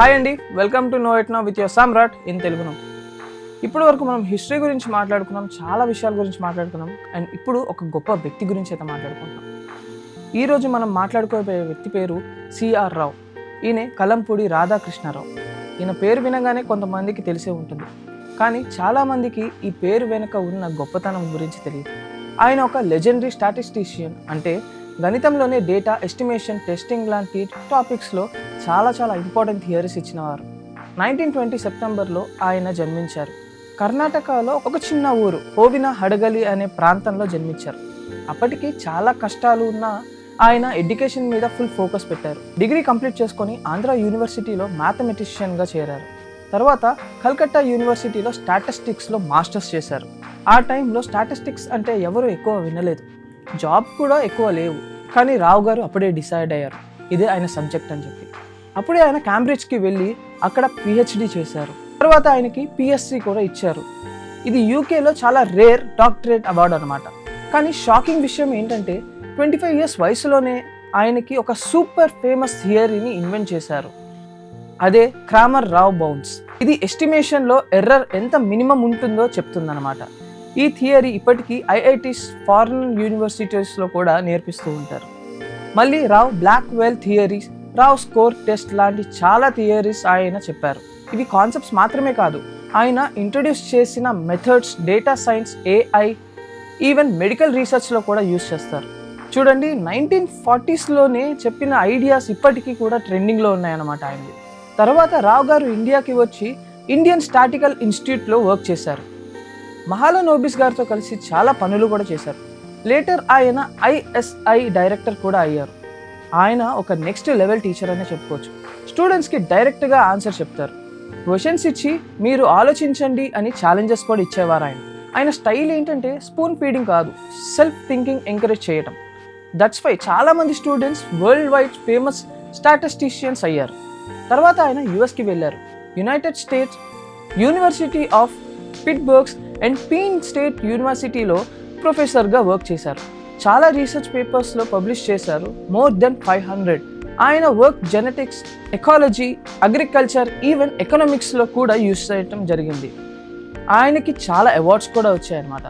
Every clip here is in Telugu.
హాయ్ అండి welcome to know it know with your Samrat in తెలుగును. ఇప్పటి వరకు మనం హిస్టరీ గురించి మాట్లాడుకున్నాం చాలా విషయాల గురించి మాట్లాడుకున్నాం అండ్ ఇప్పుడు ఒక గొప్ప వ్యక్తి గురించి అయితే మాట్లాడుకుంటాం ఈరోజు మనం మాట్లాడుకోబోయే వ్యక్తి పేరు సిఆర్ రావు. ఈయన కలంపూడి రాధాకృష్ణారావు. ఈయన పేరు వినగానే కొంతమందికి తెలిసే ఉంటుంది. కానీ చాలామందికి ఈ పేరు వెనుక ఉన్న గొప్పతనం గురించి తెలియదు. ఆయన ఒక లెజెండరీ స్టాటిస్టిషియన్ అంటే గణితంలోనే డేటా ఎస్టిమేషన్ టెస్టింగ్ లాంటి టాపిక్స్లో చాలా చాలా ఇంపార్టెంట్ థియరీస్ ఇచ్చినవారు. నైన్టీన్ ట్వంటీ సెప్టెంబర్లో ఆయన జన్మించారు. కర్ణాటకలో ఒక చిన్న ఊరు హోవిన హడగలి అనే ప్రాంతంలో జన్మించారు. అప్పటికి చాలా కష్టాలు ఉన్న ఆయన ఎడ్యుకేషన్ మీద ఫుల్ ఫోకస్ పెట్టారు. డిగ్రీ కంప్లీట్ చేసుకొని ఆంధ్ర యూనివర్సిటీలో మ్యాథమెటిషియన్గా చేరారు. తర్వాత కల్కట్టా యూనివర్సిటీలో స్టాటిస్టిక్స్లో మాస్టర్స్ చేశారు. ఆ టైంలో స్టాటిస్టిక్స్ అంటే ఎవరు ఎక్కువ వినలేదు. జాబ్ కూడా ఎక్కువ లేవు. కానీ రావు గారు అప్పుడే డిసైడ్ అయ్యారు. ఇదే ఆయన సబ్జెక్ట్ అని చెప్పి. అప్పుడే ఆయన క్యాంబ్రిడ్జ్కి వెళ్ళి అక్కడ పిహెచ్డి చేశారు. తర్వాత ఆయనకి పిఎస్సి కూడా ఇచ్చారు. ఇది యూకేలో చాలా రేర్ డాక్టరేట్ అవార్డు అనమాట కానీ షాకింగ్ విషయం ఏంటంటే ట్వంటీ ఫైవ్ ఇయర్స్ వయసులోనే ఆయనకి ఒక సూపర్ ఫేమస్ థియరీని ఇన్వెంట్ చేశారు. అదే క్రామర్ రావ్ బౌన్స్ ఇది ఎస్టిమేషన్లో ఎర్రర్ ఎంత మినిమం ఉంటుందో చెప్తుందన్నమాట. ఈ థియరీ ఇప్పటికీ ఐఐటీస్ ఫారిన్ యూనివర్సిటీస్లో కూడా నేర్పిస్తూ ఉంటారు. మళ్ళీ Rao Blackwell theories Rao score test లాంటి చాలా థియరీస్ ఆయన చెప్పారు. ఇవి కాన్సెప్ట్స్ మాత్రమే కాదు ఆయన ఇంట్రడ్యూస్ చేసిన methods data science AI even medical రీసెర్చ్లో కూడా యూస్ చేస్తారు. చూడండి నైన్టీన్ ఫార్టీస్లోనే చెప్పిన ఐడియాస్ ఇప్పటికీ కూడా ట్రెండింగ్లో ఉన్నాయన్నమాట ఆయనది తర్వాత రావు గారు ఇండియాకి వచ్చి ఇండియన్ స్టాటికల్ ఇన్స్టిట్యూట్లో వర్క్ చేశారు. మహాలా నోబిస్ గారితో కలిసి చాలా పనులు కూడా చేశారు. లేటర్ ఆయన ఐఎస్ఐ డైరెక్టర్ కూడా అయ్యారు. ఆయన ఒక నెక్స్ట్ లెవెల్ టీచర్ అనే చెప్పుకోవచ్చు. స్టూడెంట్స్కి డైరెక్ట్గా ఆన్సర్ చెప్తారు. క్వశ్చన్స్ ఇచ్చి మీరు ఆలోచించండి అని ఛాలెంజెస్ కూడా ఇచ్చేవారు ఆయన. ఆయన స్టైల్ ఏంటంటే స్పూన్ ఫీడింగ్ కాదు సెల్ఫ్ థింకింగ్ ఎంకరేజ్ చేయటం. దట్స్ వై చాలామంది students world wide famous statisticians అయ్యారు. తర్వాత ఆయన యుఎస్కి వెళ్ళారు. United States University of Pittsburgh's and Penn State యూనివర్సిటీలో ప్రొఫెసర్గా వర్క్ చేశారు. చాలా రీసెర్చ్ పేపర్స్లో పబ్లిష్ చేశారు మోర్ దెన్ ఫైవ్ హండ్రెడ్ ఆయన work genetics ecology agriculture even ఎకనామిక్స్లో కూడా యూస్ చేయటం జరిగింది. ఆయనకి చాలా అవార్డ్స్ కూడా వచ్చాయన్నమాట.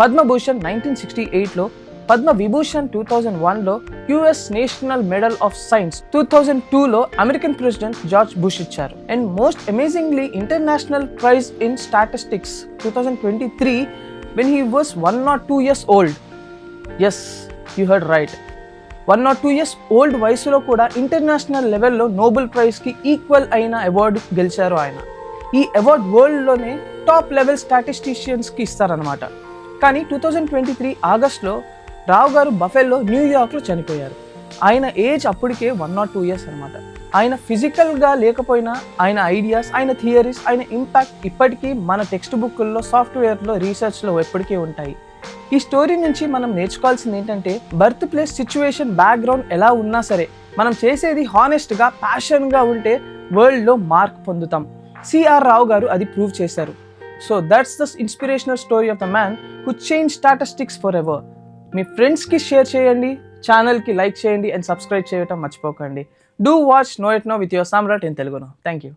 పద్మభూషణ్ నైన్టీన్ సిక్స్టీ ఎయిట్లో పద్మ విభూషణ్ టూ థౌజండ్ వన్లో US national medal of science two thousand టూలో అమెరికన్ ప్రెసిడెంట్ జార్జ్ బుష్ ఇచ్చారు. And most amazingly international prize in statistics two thousand twenty three when he was one not two years old as you heard right one not two years old వయసులో కూడా ఇంటర్నేషనల్ లెవెల్లో నోబెల్ ప్రైజ్కి ఈక్వల్ అయిన అవార్డు గెలిచారు ఆయన. ఈ అవార్డ్ వరల్డ్లోనే టాప్ లెవెల్ స్టాటిస్టిషియన్స్కి ఇస్తారనమాట కానీ టూ థౌజండ్ ట్వంటీ త్రీ ఆగస్ట్లో రావు గారు బఫెల్లో న్యూయార్క్లో చనిపోయారు. ఆయన ఏజ్ అప్పటికే వన్ నాట్ టూ ఇయర్స్ అనమాట ఆయన ఫిజికల్గా లేకపోయినా ఆయన ఐడియాస్ ఆయన థియరీస్ ఆయన ఇంపాక్ట్ ఇప్పటికీ మన టెక్స్ట్ బుక్కుల్లో సాఫ్ట్వేర్లో రీసెర్చ్లో ఎప్పటికీ ఉంటాయి. ఈ స్టోరీ నుంచి మనం నేర్చుకోవాల్సింది ఏంటంటే బర్త్ ప్లేస్ సిచ్యువేషన్ బ్యాక్గ్రౌండ్ ఎలా ఉన్నా సరే మనం చేసేది హానెస్ట్గా ప్యాషన్గా ఉంటే వరల్డ్లో మార్క్ పొందుతాం. సిఆర్ రావు గారు అది ప్రూవ్ చేశారు. So that's the inspirational story of the man who change statistics forever. మీ ఫ్రెండ్స్కి షేర్ చేయండి ఛానల్కి లైక్ చేయండి అండ్ సబ్స్క్రైబ్ చేయటం మర్చిపోకండి. Do watch no it no with your Samrat in తెలుగును థ్యాంక్ యూ